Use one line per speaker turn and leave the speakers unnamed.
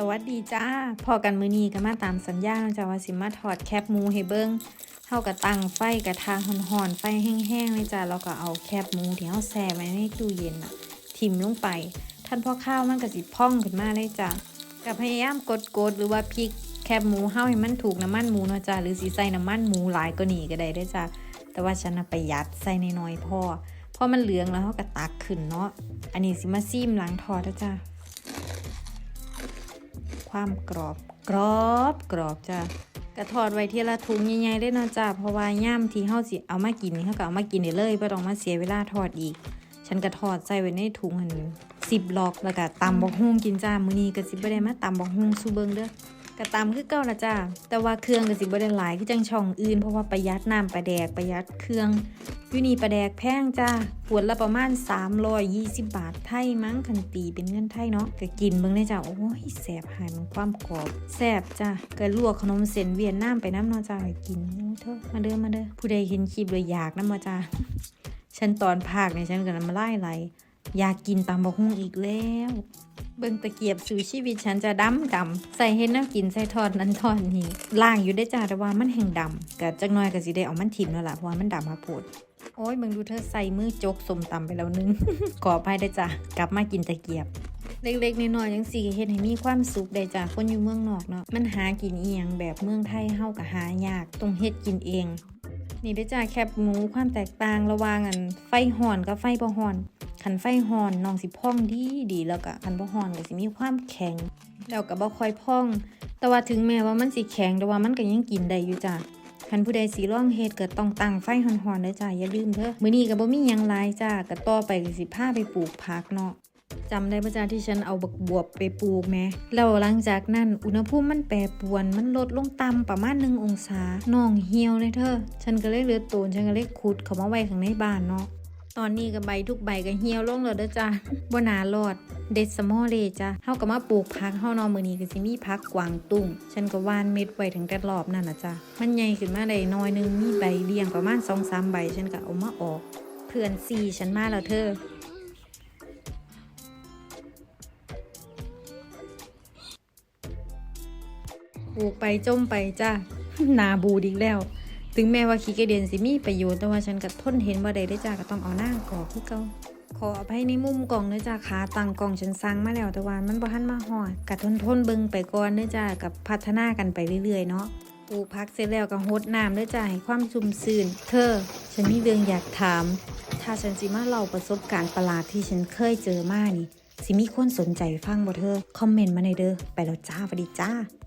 สวัสดีจ้าพอกันมือนีก็มาตามสัญญาเนาะจ้าว่าสิมาถอดแคบหมูให้เบิ้งเฮาก็ตั้งไฟกระทะห่อนๆไฟแห้งๆเลยจ้าแล้วก็เอาแคบหมูที่เฮาแช่ไว้ในตู้เย็นน่ะทิ่มลงไป ท่านพ่อข้าวมันก็สิพองขึ้นมาเลยจ้าก็พยายามกดๆหรือว่าพริกแคบหมูเฮาให้มันถูกน้ำมันหมูนะจ้าหรือสิใส่น้ำมันหมูหลายก็หนีก็ได้เด้จ้าแต่ว่าฉันน่ะประหยัดใส่ในน้อยพอพอมันเหลืองแล้วเฮาก็ตักขึ้นเนาะอันนี้สิมาซิมหลังทอดเด้อจ้า ความกรอบ กรอบกรอบจ้ะกระทอดไว้ทีละถุงใหญ่ๆได้เนาะจ้ะเพราะว่าย่ามที่เฮาสิเอามากินนี่เฮาก็เอามากินได้เลยบ่ต้องมาเสียเวลาทอดอีก ฉันกระทอดใส่ไว้ในถุงหันสิบล็อกแล้วก็ตำบักฮุ่งกินจ้ามื้อนี้ก็สิบ่ได้มาตำบักฮุ่งสู่เบิ่งเด้อ ก็ตำคือเก่าละจ้าแต่ว่าเครื่องก็สิบ่ได้หลายคือจังช่องอื่นเพราะว่าประหยัดน้ำประแดกประหยัดเครื่องอยู่นี่ประแดกแพงจ้าขวดละประมาณ 320 บาทไทยมั้งคันตีเป็นเงินไทยเนาะก็กินเบิ่งได้จ้าโอ้ยแสบหายมันความกรอบแสบจ้าก็ลวกขนมเส้นเวียดนามไปน้ำเนาะจ้าให้กินโอ้เถอะมาเด้อมาเด้อผู้ใดเห็นคลิปเลยอยากน้ำมาจ้าฉันตอนภาคเนี่ยฉันก็น้ำลายไหล อยากกินตำบักหุ่งอีกแล้ว เบิ่งตะเกียบสู่ชีวิตฉันจะดำดำใส่เห็ดน้ำกินใส่ทอดนั้นทอดนี้ล่างอยู่ได้จ้าแต่ว่ามันแห่งดำก็จักน่อยก็สิได้เอามันถิ่มแล้วล่ะเพราะว่ามันดำมาโพดโอ้ยเบิ่งดูเธอใส่มือจกสมตำไปแล้วนึง ขออภัยได้จ้ะกลับมากินตะเกียบ เล็กๆน้อยๆจังสี่เฮ็ดให้มีความสุขได้จ้ะคนอยู่เมืองนอกเนาะมันหากินเอียงแบบเมืองไทยเฮาก็หายากต้องเฮ็ดกินเอง นี่ได้จ้าแคบหมูความแตกต่างระหว่างอันไฟห่อนกับไฟบ่ห่อน ขันไฟหอนน้องสิพ่องดีดีแล้วก็ขันบ่หอนก็สิมีความแข็ง แล้วก็บ่ค่อยพ่อง แต่ว่าถึงแม้ว่ามันสิแข็งแต่ว่ามันก็ยังกินได้อยู่จ้ะคันผู้ใดสิลองเฮ็ดก็ต้องตั้งไฟหอนๆเด้อจ้าอย่าลืมเด้อมื้อนี้ก็บ่มีหยังหลายจ้าก็ต่อไปก็สิพาไปปลูกผักเนาะจำได้ประจาที่ฉันเอาบักบวบไปปลูกแม้แล้วหลังจากนั้น อุณหภูมิมันแปรปรวน มันลดลงต่ำประมาณหนึ่งองศาน้องเหี่ยวเลยเธอ ฉันก็เลยเลือดตูนฉันก็เลยขุดเขามาไว้ข้างในบ้านเนาะ ตอนนี้ก็ใบทุกใบก็เหี่ยวลงแล้วเด้อจ้าบ่นารอด เด็ดสมอเลยจ้ะเฮาก็มาปลูกผักเฮานอมื้อนี้ก็สิมีผักกวางตุ้งฉันก็ว่านเม็ดไว้ถึงแต่รอบนั่นน่ะจ้ะมันใหญ่ขึ้นมาได้น้อยหนึงมีใบเลี้ยงประมาณ2-3ใบฉันก็เอามาออก เพื่อนสี่ฉันมาแล้วเธอปลูกไปจมไปจ้านาบูดอีกแล้ว ถึงแม้ว่าขี้กระเดียนสิมีประโยชน์แต่ว่าฉันก็ทนเห็นว่าใดได้จ้าก็ต้องเอาหน้ากอกคือเก่าขออภัยในมุมกล่องเนื้อจ้าขาตังกล่องฉันสั่งมาแล้วแต่ว่ามันบ่ทันมาหอดกัทนทนเบิงไปก่อนเนื้อจ้ากับพัฒนากันไปเรื่อยๆเนาะปลูกพักเสร็จแล้วก็หดน้ำเนื้อจ้าให้ความชุ่มซื่น เธอ ฉันมีเรื่องอยากถาม ถ้าฉันสิมาเล่าประสบการณ์ประหลาดที่ฉันเคยเจอมานี่สิมีคนสนใจฟังบ่เธอคอมเมนต์มาในเด้อไปแล้วจ้าสวัสดีจ้า